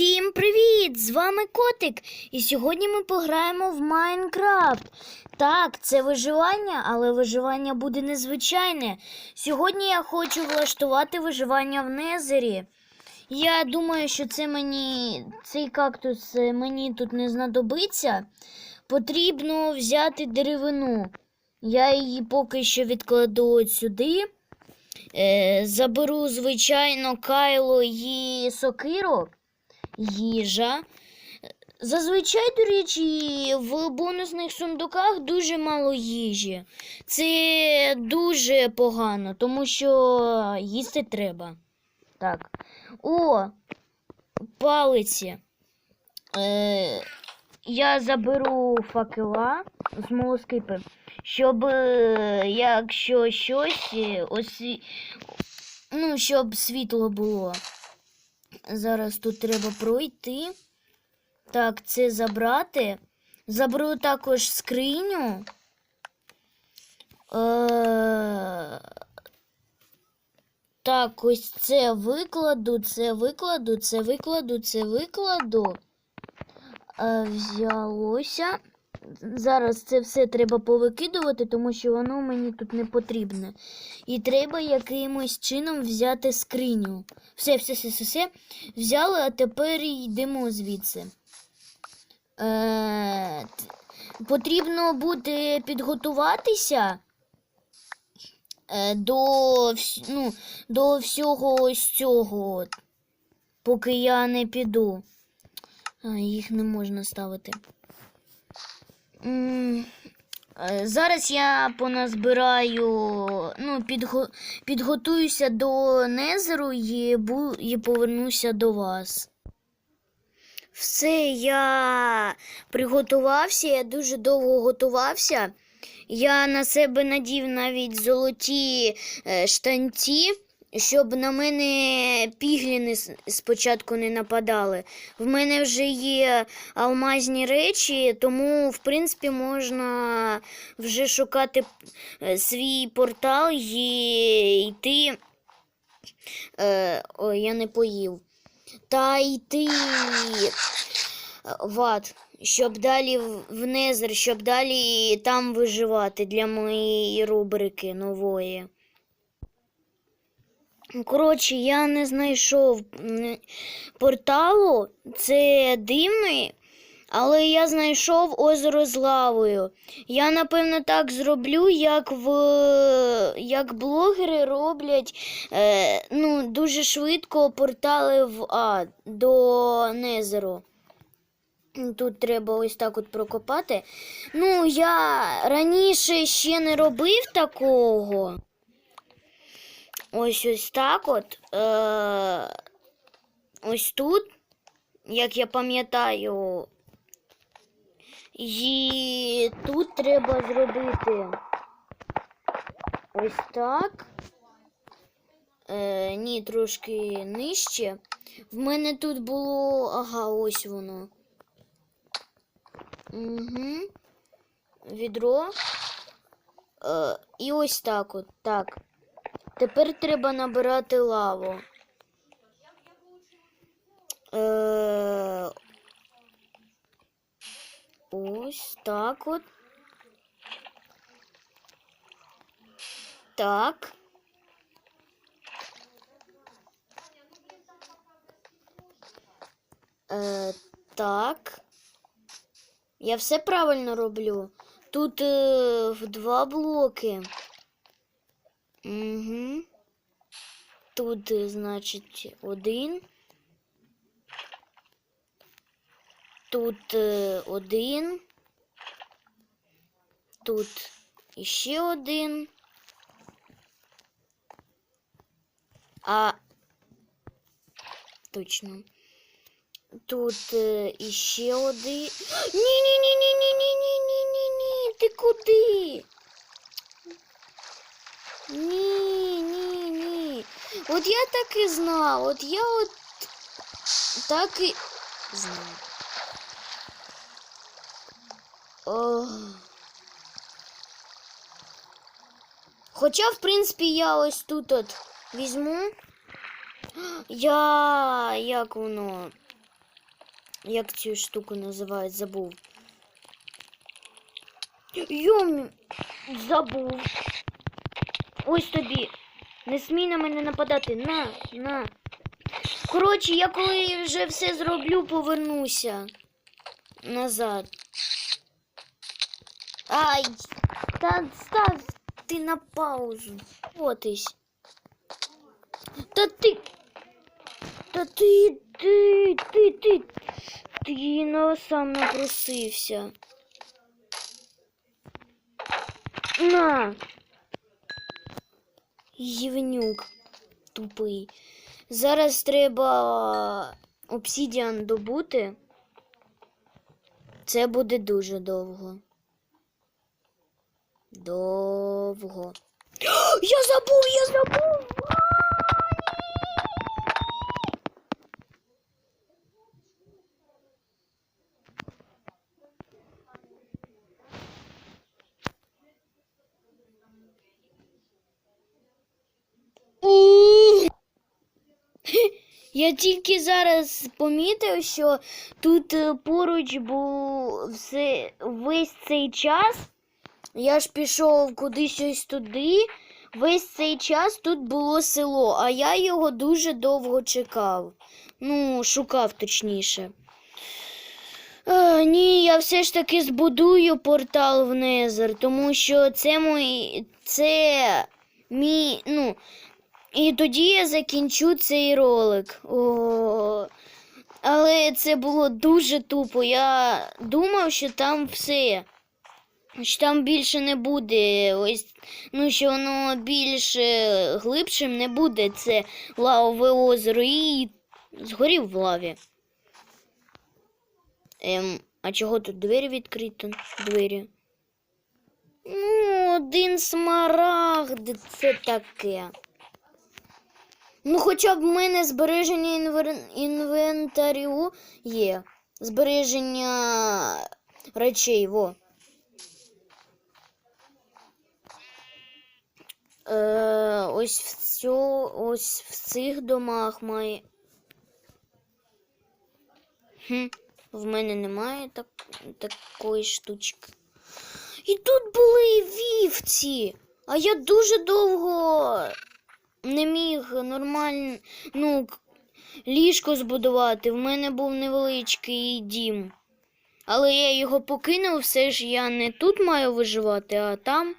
Всім привіт! З вами Котик, і сьогодні ми пограємо в Майнкрафт. Так, це виживання, але виживання буде незвичайне. Сьогодні я хочу влаштувати виживання в Незері. Я думаю, що це мені цей кактус е, мені тут не знадобиться. Потрібно взяти деревину. Я її поки що відкладу от сюди. Е, заберу, звичайно, кайло і сокиру, їжа. Зазвичай, до речі, в бонусних сундуках дуже мало їжі. Це дуже погано, тому що їсти треба. Так. О, палиці. Е, я заберу факела з молоскипи, щоб е, якщо щось, е, осві... ну, щоб світло було. Зараз тут треба пройти. Так, це забрати. Заберу також скриню. Е... Так, ось це викладу, це викладу, це викладу, це викладу. Е, взялося. Зараз це все треба повикидувати, тому що воно мені тут не потрібне. І треба якимось чином взяти скриню. Все, все, все, все, все. Взяли, а тепер йдемо звідси. Е, потрібно буде підготуватися е, до, ну, до всього ось цього, поки я не піду. А, їх не можна ставити. Е, Зараз я поназбираю, ну, підго, підготуюся до Незеру і, бу, і повернуся до вас. Все, я приготувався, я дуже довго готувався. Я на себе надів навіть золоті е, штанці, щоб на мене пігліни спочатку не нападали. В мене вже є алмазні речі, тому, в принципі, можна вже шукати е, свій портал і йти. Е, ой, я не поїв. Та йти е, в ад, щоб далі в Незер, щоб далі там виживати для моєї рубрики нової. Коротше, я не знайшов порталу, це дивний, але я знайшов озеро з лавою. Я, напевно, так зроблю, як в як блогери роблять е, ну, дуже швидко портали в А до Незеру. Тут треба ось так от прокопати. Ну, я раніше ще не робив такого. Ось ось так от. Е, ось тут, як я пам'ятаю. І тут треба зробити ось так. Е, ні, трошки нижче. В мене тут було. Ага, ось воно. Угу. Відро. Е, і ось так от. Так. Тепер треба набирати лаву. Е, ось так от. Так. Е, так. Я все правильно роблю. Тут е, в два блоки. Угу. Тут, е, значить, один. Тут е, один. Тут іще один. А точно. Тут е, іще один. Ні, ні, ні, ні, ні, ні, ні, ні, ні, ні. Ти куди? Ні, ні, ні. От я так і знав. От я от так і знав. Ох. Хоча, в принципі, я ось тут от візьму. Я як воно? Як цю штуку називають, забув. Йомі, забув. Ось тобі. Не смій на мене нападати. На, на. Коротше, я коли вже все зроблю, повернуся назад. Ай, та став ти на паузу. Отись. Та ти. Та ти, ти, ти, ти. Ти на сам напросився. На. Євнюк тупий. Зараз треба обсідіан добути. Це буде дуже довго. Довго. Я забув, я забув. Я тільки зараз помітив, що тут е, поруч був все, весь цей час. Я ж пішов кудись ось туди. Весь цей час тут було село, а я його дуже довго чекав. Ну, шукав точніше. Е, ні, я все ж таки збудую портал в Незер, тому що це мій. Це мій. Ну, і тоді я закінчу цей ролик. О, але це було дуже тупо. Я думав, що там все. Що там більше не буде. Ось, ну, що воно більш е, глибшим не буде. Це лавове озеро і згорів в лаві. Ем, а чого тут двері відкриті? Двері. Ну, один смарагд, це таке. Ну, хоча б в мене збереження інвер... інвентарю є. Збереження речей, во. Е, ось в цю, ось в цих домах має. Хм, в мене немає так, такої штучки. І тут були вівці, а я дуже довго не міг нормально ну, ліжко збудувати. В мене був невеличкий дім. Але я його покинув, все ж я не тут маю виживати, а там.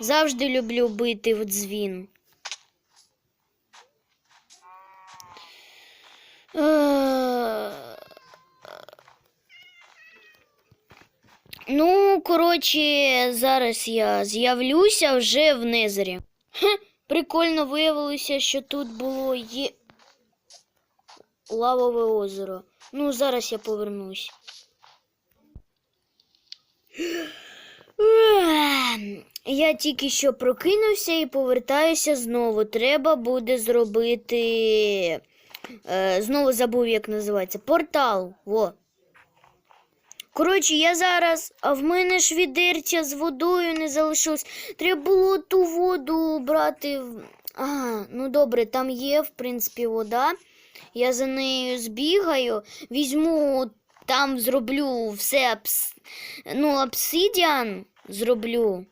Завжди люблю бити в дзвін. Е, Ну, коротше, зараз я з'явлюся вже в Незері. Хе, прикольно виявилося, що тут було є лавове озеро. Ну, зараз я повернусь. Я тільки що прокинувся і повертаюся знову. Треба буде зробити. Е, знову забув, як називається. Портал. Во. Коротше, я зараз, а в мене ж відерця з водою не залишилось. Треба було ту воду брати. в- А, ну добре, там є, в принципі, вода. Я за нею збігаю, візьму, там зроблю все абс... ну, обсидіан зроблю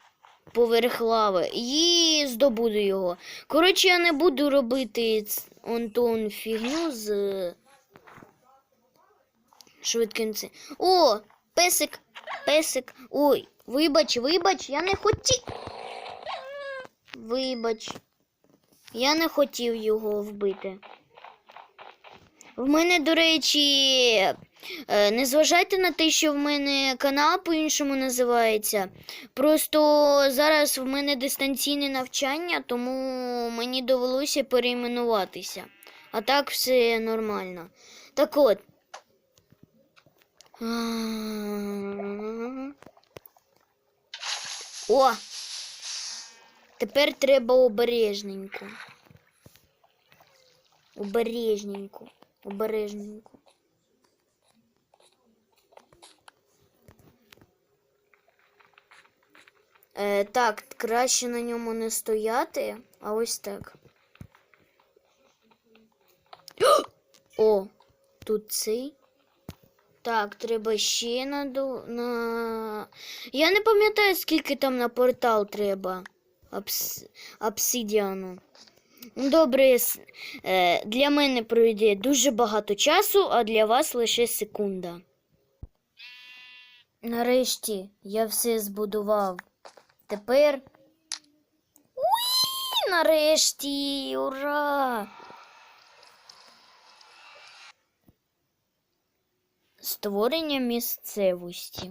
поверх лави і здобуду його. Коротше, я не буду робити он фігню з швидким цим. О, песик, песик. Ой, вибач, вибач, я не хотів. Вибач. Я не хотів його вбити. В мене, до речі, е, не зважайте на те, що в мене канал по-іншому називається. Просто зараз в мене дистанційне навчання, тому мені довелося перейменуватися. А так все нормально. Так от. О! Тепер треба обережненько. Обережненько. Обережненько. Е, так, краще на ньому не стояти, а ось так. О, тут цей. Так, треба ще наду. на. Я не пам'ятаю, скільки там на портал треба. Обс... Обсидіану. Добре, е, для мене пройде дуже багато часу, а для вас лише секунда. Нарешті я все збудував. Тепер. Уї! Нарешті! Ура! Створення місцевості.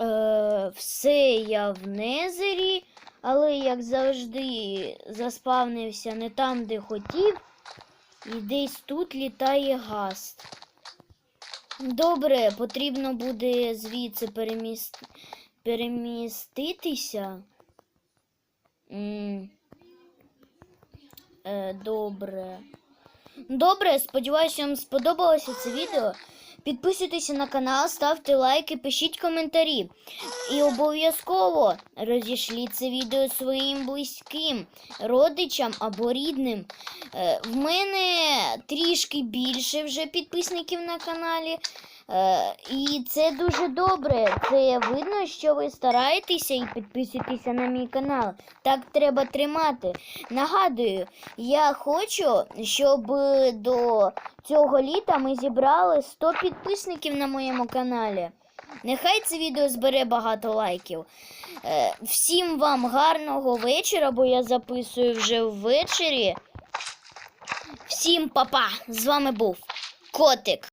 Е, все я в Незері, але як завжди заспавнився не там, де хотів, і десь тут літає гаст. Добре, потрібно буде звідси переміс... переміститися. М. Е, добре. Добре, сподіваюся, вам сподобалося це відео. Підписуйтеся на канал, ставте лайки, пишіть коментарі. І обов'язково розішліть це відео своїм близьким, родичам або рідним. Е, в мене трішки більше вже підписників на каналі. Е, і це дуже добре. Це видно, що ви стараєтеся і підписуєтеся на мій канал. Так треба тримати. Нагадую, я хочу, щоб до цього літа ми зібрали 100 підписників на моєму каналі. Нехай це відео збере багато лайків. Е, всім вам гарного вечора, бо я записую вже ввечері. Всім па-па! З вами був Котик.